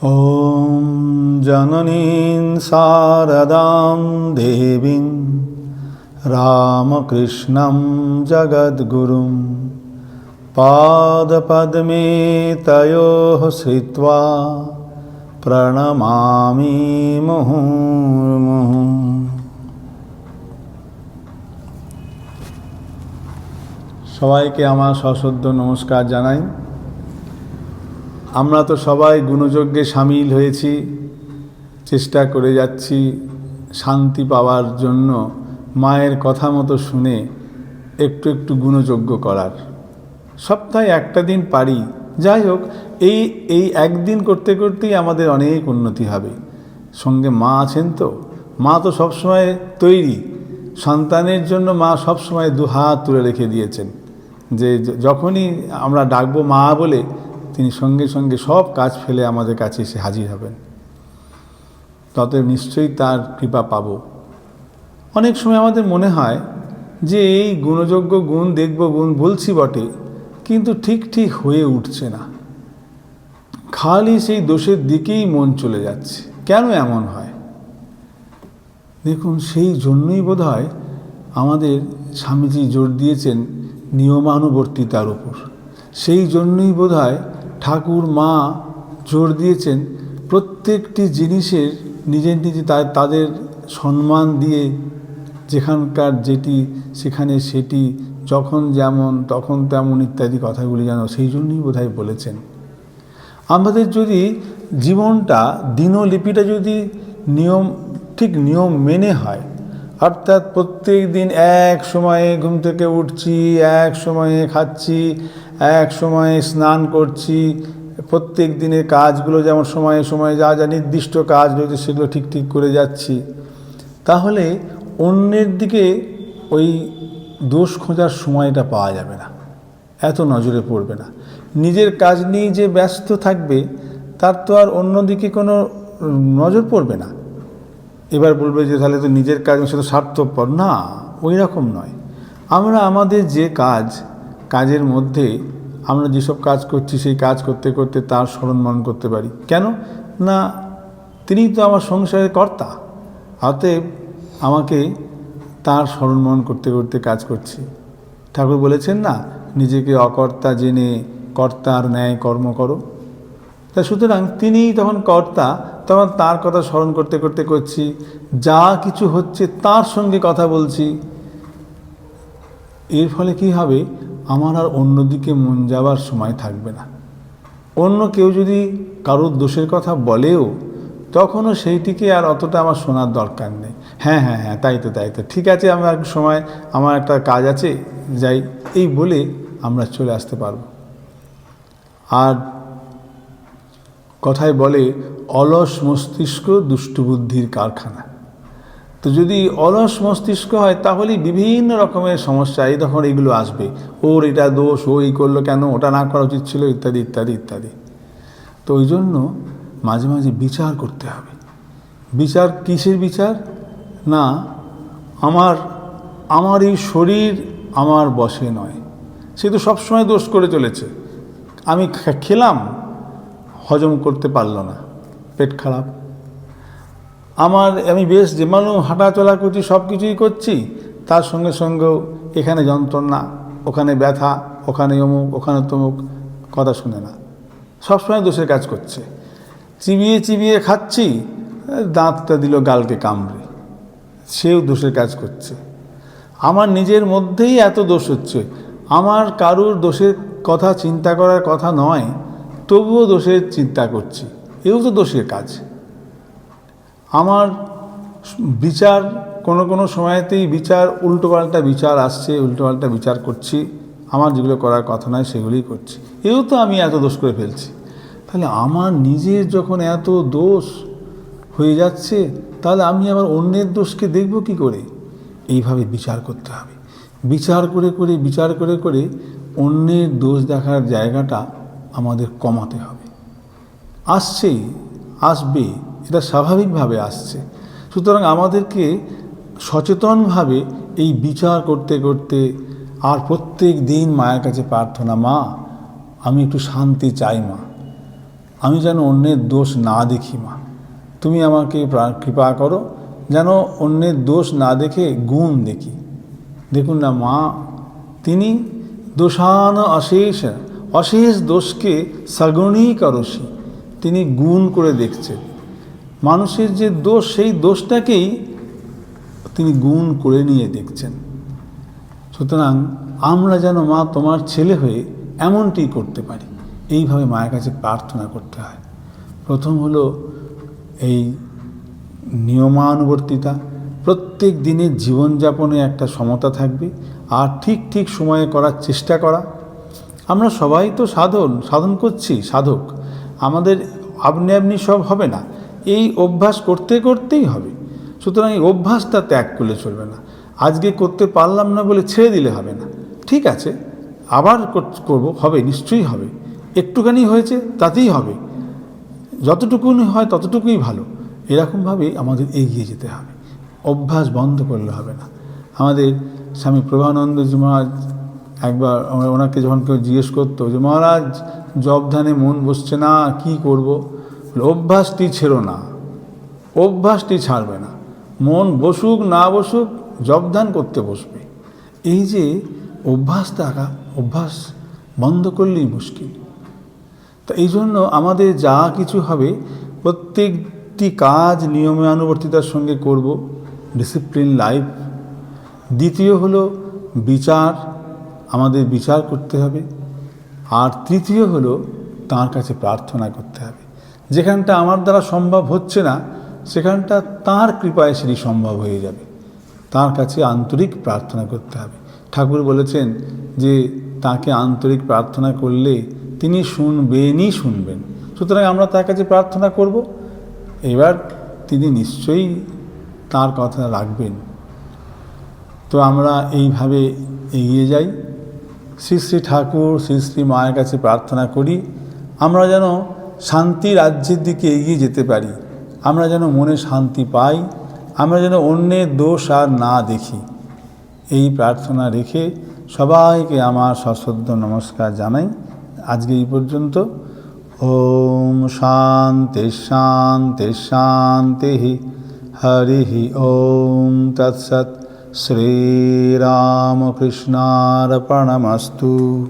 ॐ जननीं शारदां देवीं रामकृष्णं जगद्गुरुं पादपद्मे तयोः श्रित्वा प्रणमामि मुहुर्मुहुः সবাইকে আমার সশ্রদ্ধ নমস্কার জানাই আমরা তো সবাই গুণযজ্ঞে সামিল হয়েছি, চেষ্টা করে যাচ্ছি শান্তি পাওয়ার জন্য মায়ের কথা মতো শুনে একটু একটু গুণযজ্ঞ করার। সপ্তাহে একটা দিন পারি। যাই হোক, এই এই একদিন করতে করতেই আমাদের অনেক উন্নতি হবে। সঙ্গে মা আছেন তো। মা তো সবসময় তৈরি। সন্তানের জন্য মা সবসময় দু হাত তুলে রেখে দিয়েছেন। যে, যখনই আমরা ডাকবো মা বলে তিনি সঙ্গে সঙ্গে সব কাজ ফেলে আমাদের কাছে এসে হাজির হবেন। তত নিশ্চয়ই তার কৃপা পাবো। অনেক সময় আমাদের মনে হয় যে এই গুণযোগ্য গুণ দেখব গুণ বলছি বটে, কিন্তু ঠিক ঠিক হয়ে উঠছে না। খালি সেই দোষের দিকেই মন চলে যাচ্ছে। কেন এমন হয়? দেখুন, সেই জন্যই বোধ হয় আমাদের স্বামীজি জোর দিয়েছেন নিয়মানুবর্তিতার উপর। সেই জন্যই বোধ হয় ঠাকুর, মা জোর দিয়েছেন প্রত্যেকটি জিনিসের নিজের নিজে তাদের সম্মান দিয়ে যেখানকার যেটি, সেখানে সেটি, যখন যেমন, তখন তেমন ইত্যাদি কথাগুলি যেন সেই জন্যই বোধহয় বলেছেন। আমাদের যদি জীবনটা, দিনলিপিটা যদি নিয়ম, ঠিক নিয়ম মেনে হয়, অর্থাৎ প্রত্যেক দিন এক সময়ে ঘুম থেকে উঠছি, এক সময়ে খাচ্ছি এক সময়ে স্নান করছি, প্রত্যেক দিনের কাজগুলো যেমন সময়ে সময়ে যা যা নির্দিষ্ট কাজ রয়েছে সেগুলো ঠিক ঠিক করে যাচ্ছি। তাহলে অন্যের দিকে ওই দোষ খোঁজার সময়টা পাওয়া যাবে না, এত নজরে পড়বে না। নিজের কাজ নিয়ে যে ব্যস্ত থাকবে, তার তো আর অন্যদিকে কোনো নজর পড়বে না। এবার বলবে যে তাহলে তো নিজের কাজ সেটা স্বার্থপর। না, ওই রকম নয়। আমরা আমাদের যে কাজ কাজের মধ্যে আমরা যেসব কাজ করছি, সেই কাজ করতে করতে তার স্মরণ মরণ করতে পারি। কেন? না তিনিই তো আমার সংসারের কর্তা। অতএব আমাকে তার স্মরণ মরণ করতে করতে কাজ করছি। ঠাকুর বলেছেন না, নিজেকে অকর্তা জেনে কর্তার ন্যায় কর্ম করো। তা সুতরাং তিনিই তখন কর্তা, তখন তার কথা স্মরণ করতে করতে করছি। যা কিছু হচ্ছে তার সঙ্গে কথা বলছি। এর ফলে কি হবে? আমার আর অন্যদিকে মন যাওয়ার সময় থাকবে না। অন্য কেউ যদি কারোর দোষের কথা বলেও, তখনও সেইটিকে আর অতটা আমার শোনার দরকার নেই। হ্যাঁ হ্যাঁ হ্যাঁ তাই তো তাই তো। ঠিক আছে আমার এক সময়, আমার একটা কাজ আছে, যাই, এই বলে আমরা চলে আসতে পারব। আর কথায় বলে, অলস মস্তিষ্ক দুষ্টবুদ্ধির কারখানা। তো যদি অলস মস্তিষ্ক হয় তাহলে বিভিন্ন রকমের সমস্যা, এই তখন এগুলো আসবে। ওর এটা দোষ, ও এই করল কেন, ওটা না করা উচিত ছিল, ইত্যাদি ইত্যাদি ইত্যাদি। তো ওই জন্য মাঝে মাঝে বিচার করতে হবে। বিচার কিসের বিচার? না, আমার আমার এই শরীর আমার বসে নয়। সে তো সবসময় দোষ করে চলেছে। আমি খেলাম, হজম করতে পারল না, পেট খারাপ। আমার, আমি বেশ যেমানো হাঁটা চলা করছি সব কিছুই করছি, তার সঙ্গে সঙ্গেও এখানে যন্ত্রণা, ওখানে ব্যথা, ওখানে অমুক, ওখানে তমুক, কথা শুনে না। সবসময় দোষের কাজ করছে। চিবিয়ে চিবিয়ে খাচ্ছি, দাঁতটা দিল গালকে কামড়ে। সেও দোষের কাজ করছে। আমার নিজের মধ্যেই এত দোষ হচ্ছে। আমার কারুর দোষের কথা, চিন্তা করার কথা নয়, তবুও দোষের চিন্তা করছি। এও তো দোষের কাজ। আমার বিচার, কোনো কোনো সময়তেই বিচার উল্টোপাল্টা বিচার আসছে উল্টোপাল্টা বিচার করছি। আমার যেগুলো করার কথা নয়, সেগুলোই করছি। এও তো আমি এত দোষ করে ফেলছি। তাহলে আমার নিজের যখন এত দোষ হয়ে যাচ্ছে, তাহলে আমি আবার অন্যের দোষকে দেখব কি করে? এইভাবে বিচার করতে হবে। বিচার করে করে, বিচার করে করে অন্যের দোষ দেখার জায়গাটা আমাদের কমাতে হবে। আসছেই, আসবে। এটা স্বাভাবিকভাবে আসছে। সুতরাং আমাদেরকে সচেতনভাবে এই বিচার করতে করতে আর প্রত্যেক দিন মায়ের কাছে প্রার্থনা, মা, আমি একটু শান্তি চাই, মা। আমি যেন অন্যের দোষ না দেখি, মা। তুমি আমাকে কৃপা করো যেন অন্যের দোষ না দেখে গুণ দেখি। দেখুন না, মা, তিনি দোষান অশেষ অশেষ দোষকে সগুণী করসি। তিনি গুণ করে দেখছেন। মানুষের যে দোষ, সেই দোষটাকেই তিনি গুণ করে নিয়ে দেখছেন। সুতরাং আমরা যেন মা তোমার ছেলে হয়ে এমনটি করতে পারি। এইভাবে মায়ের কাছে প্রার্থনা করতে হয়। প্রথম হলো এই নিয়মানুবর্তিতা। প্রত্যেক দিনের জীবনযাপনে একটা সমতা থাকবে। আর ঠিক ঠিক সময়ে করার চেষ্টা করা। আমরা সবাই তো সাধন সাধন করছি, সাধক। আমাদের আপনি আপনি সব হবে না। এই অভ্যাস করতে করতেই হবে। সুতরাং এই অভ্যাসটা ত্যাগ করলে চলবে না। আজকে করতে পারলাম না বলে ছেড়ে দিলে হবে না। ঠিক আছে, আবার কর- করব, হবে, নিশ্চয়ই হবে। একটুখানি হয়েছে, তাতেই হবে। যতটুকুনি হয় ততটুকুই ভালো। এরকমভাবেই আমাদের এগিয়ে যেতে হবে। অভ্যাস বন্ধ করলে হবে না। আমাদের স্বামী প্রভানন্দজি মহারাজ একবার ওনাকে যখন কেউ জিজ্ঞেস করতো যে, মহারাজ, জব ধ্যানে মন বসছে না, কি করব? অভ্যাসটি ছেড়ো না, অভ্যাসটি ছাড়বে না। মন বসুক, না বসুক জবধান করতে বসবে। এই যে অভ্যাস থাকা, অভ্যাস বন্ধ করলেই মুশকিল। তা এই জন্য আমাদের যা কিছু হবে, প্রত্যেকটি কাজ নিয়মে আনুবর্তিতার সঙ্গে করব। ডিসিপ্লিন লাইফ দ্বিতীয় হলো বিচার, আমাদের বিচার করতে হবে। আর তৃতীয় হলো তার কাছে প্রার্থনা করতে হবে। যেখানটা আমার দ্বারা সম্ভব হচ্ছে না, সেখানটা তার কৃপায় সেটি সম্ভব হয়ে যাবে। তার কাছে আন্তরিক প্রার্থনা করতে হবে। ঠাকুর বলেছেন যে, তাকে আন্তরিক প্রার্থনা করলে তিনি শুনবেনই শুনবেন। সুতরাং আমরা তার কাছে প্রার্থনা করব। এবার তিনি নিশ্চয়ই তার কথা রাখবেন। তো আমরা এইভাবে এগিয়ে যাই। শ্রী শ্রী ঠাকুর, শ্রী শ্রী মায়ের কাছে প্রার্থনা করি। আমরা যেন শান্তি রাজ্যের দিকে এগিয়ে যেতে পারি। আমরা যেন মনে শান্তি পাই, আমরা যেন অন্যের দোষ আর না দেখি। এই প্রার্থনা রেখে সবাইকে আমার সশ্রদ্ধ নমস্কার জানাই। আজকে এই পর্যন্ত। ওম শান্তি শান্তি শান্তি হরি ওম তৎসৎ। শ্রীরামকৃষ্ণার্পণমস্তু।